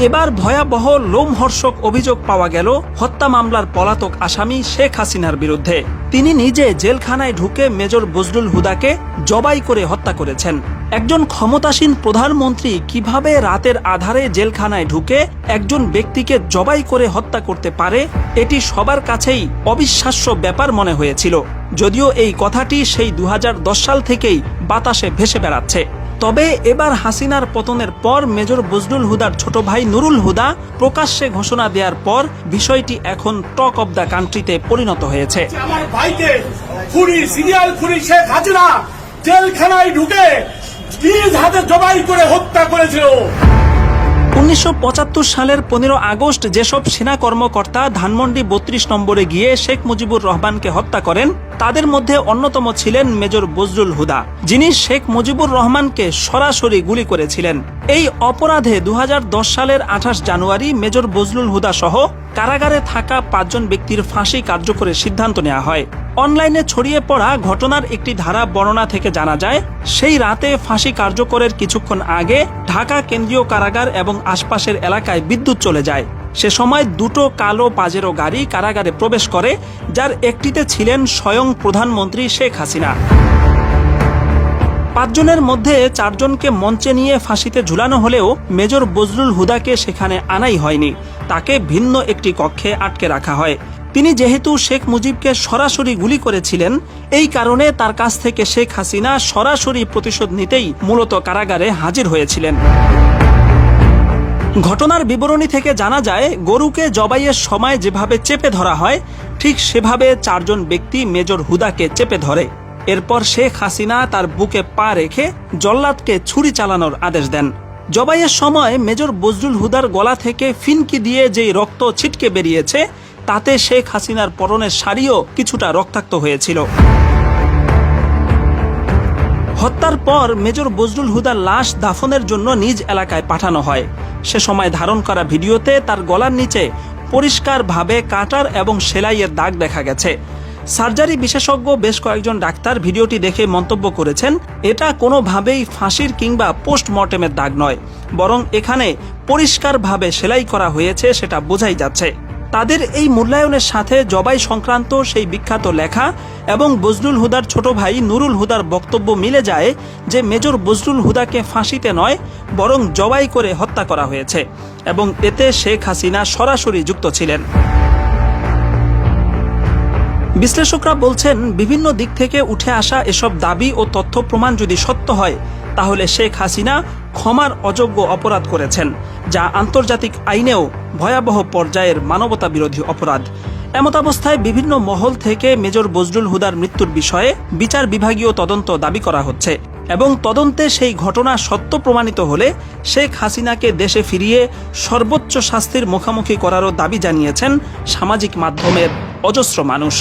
এবার ভয়াবহ লোমহর্ষক অভিযোগ পাওয়া গেল, হত্যা মামলার পলাতক আসামি শেখ হাসিনার বিরুদ্ধে। তিনি নিজে জেলখানায় ঢুকে মেজর বজলুল হুদাকে জবাই করে হত্যা করেছেন। একজন ক্ষমতাসীন প্রধানমন্ত্রী কীভাবে রাতের আধারে জেলখানায় ঢুকে একজন ব্যক্তিকে জবাই করে হত্যা করতে পারে, এটি সবার কাছেই অবিশ্বাস্য ব্যাপার মনে হয়েছিল। যদিও এই কথাটি সেই দু হাজার দশ সাল থেকেই বাতাসে ভেসে বেড়াচ্ছে। তবে এবার হাসিনার পতনের পর মেজর বজলুল হুদার ছোট ভাই নুরুল হুদা প্রকাশ্যে ঘোষণা দেওয়ার পর বিষয়টি এখন টক অব দ্য কান্ট্রিতে পরিণত হয়েছে। ভাইকে সিরিয়াল শেখ জেলখানায় ঢুকে হাতে জবাই করে হত্যা করেছিল। উনিশশো সালের পনেরো আগস্ট যেসব সেনা কর্মকর্তা ধানমন্ডি বত্রিশ নম্বরে গিয়ে শেখ মুজিবুর রহমানকে হত্যা করেন, তাদের মধ্যে অন্যতম ছিলেন মেজর বজরুল হুদা, যিনি শেখ মুজিবুর রহমানকে সরাসরি গুলি করেছিলেন। এই অপরাধে দু হাজার দশ সালের আঠাশ জানুয়ারি মেজর বজরুল হুদা সহ কারাগারে থাকা পাঁচজন ব্যক্তির ফাঁসি কার্যকরের সিদ্ধান্ত নেওয়া হয়। অনলাইনে ছড়িয়ে পড়া ঘটনার একটি ধারা বর্ণনা থেকে জানা যায়, সেই রাতে ফাঁসি কার্যকরের কিছুক্ষণ আগে ঢাকা কেন্দ্রীয় কারাগার এবং আশপাশের এলাকায় বিদ্যুৎ চলে যায়। সে সময় দুটো কালো পাজেরো গাড়ি কারাগারে প্রবেশ করে, যার একটিতে ছিলেন স্বয়ং প্রধানমন্ত্রী শেখ হাসিনা। পাঁচজনের মধ্যে চারজনকে মঞ্চে নিয়ে ফাঁসিতে ঝুলানো হলেও মেজর বজলুল হুদাকে সেখানে আনাই হয়নি। তাকে ভিন্ন একটি কক্ষে আটকে রাখা হয়। তিনি যেহেতু শেখ মুজিবকে সরাসরি গুলি করেছিলেন, এই কারণে তার কাছ থেকে শেখ হাসিনা সরাসরি প্রতিশোধ নিতেই মূলত কারাগারে হাজির হয়েছিলেন। ঘটনার বিবরণী থেকে জানা যায়, গরুকে জবাইয়ের সময় যেভাবে চেপে ধরা হয়, ঠিক সেভাবে চারজন ব্যক্তি মেজর হুদাকে চেপে ধরে। এরপর শেখ হাসিনা তার বুকে পা রেখে জল্লাদকে ছুরি চালানোর আদেশ দেন। জবাইয়ের সময় মেজর বজরুল হুদার গলা থেকে ফিনকি দিয়ে যেই রক্ত ছিটকে বেরিয়েছে, তাতে শেখ হাসিনার পরনের শাড়িও কিছুটা রক্তাক্ত হয়েছিল। হত্যার পর মেজর বজরুল হুদার লাশ দাফনের জন্য নিজ এলাকায় পাঠানো হয়। সে সময় ধারণ করা ভিডিওতে তার গলার নিচে পরিষ্কারভাবে কাটার এবং সেলাইয়ের দাগ দেখা গেছে। সার্জারি বিশেষজ্ঞ বেশ কয়েকজন ডাক্তার ভিডিওটি দেখে মন্তব্য করেছেন, এটা কোনোভাবেই ফাঁসির কিংবা পোস্টমর্টেমের দাগ নয়, বরং এখানে পরিষ্কারভাবে সেলাই করা হয়েছে সেটা বোঝাই যাচ্ছে। তাদের এই মূল্যায়নের সাথে জবাই সংক্রান্ত সেই বিখ্যাত লেখা এবং বজলুল হুদার ছোট ভাই নুরুল হুদার বক্তব্য মিলে যায় যে মেজর বজলুল হুদাকে ফাঁসিতে নয়, বরং জবাই করে হত্যা করা হয়েছে এবং এতে শেখ হাসিনা সরাসরি যুক্ত ছিলেন। বিশ্লেষকরা বলছেন, বিভিন্ন দিক থেকে উঠে আসা এসব দাবি ও তথ্য প্রমাণ যদি সত্য হয়, তাহলে শেখ হাসিনা ক্ষমার অযোগ্য অপরাধ করেছেন, যা আন্তর্জাতিক আইনেও ভয়াবহ পর্যায়ের মানবতা বিরোধী অপরাধ এমতাবস্থায় বিভিন্ন মহল থেকে মেজর বজরুল হুদার মৃত্যুর বিষয়ে বিচার বিভাগীয় তদন্ত দাবি করা হচ্ছে এবং তদন্তে সেই ঘটনা সত্য প্রমাণিত হলে শেখ হাসিনাকে দেশে ফিরিয়ে সর্বোচ্চ শাস্তির মুখোমুখি করারও দাবি জানিয়েছেন সামাজিক মাধ্যমের অজস্র মানুষ।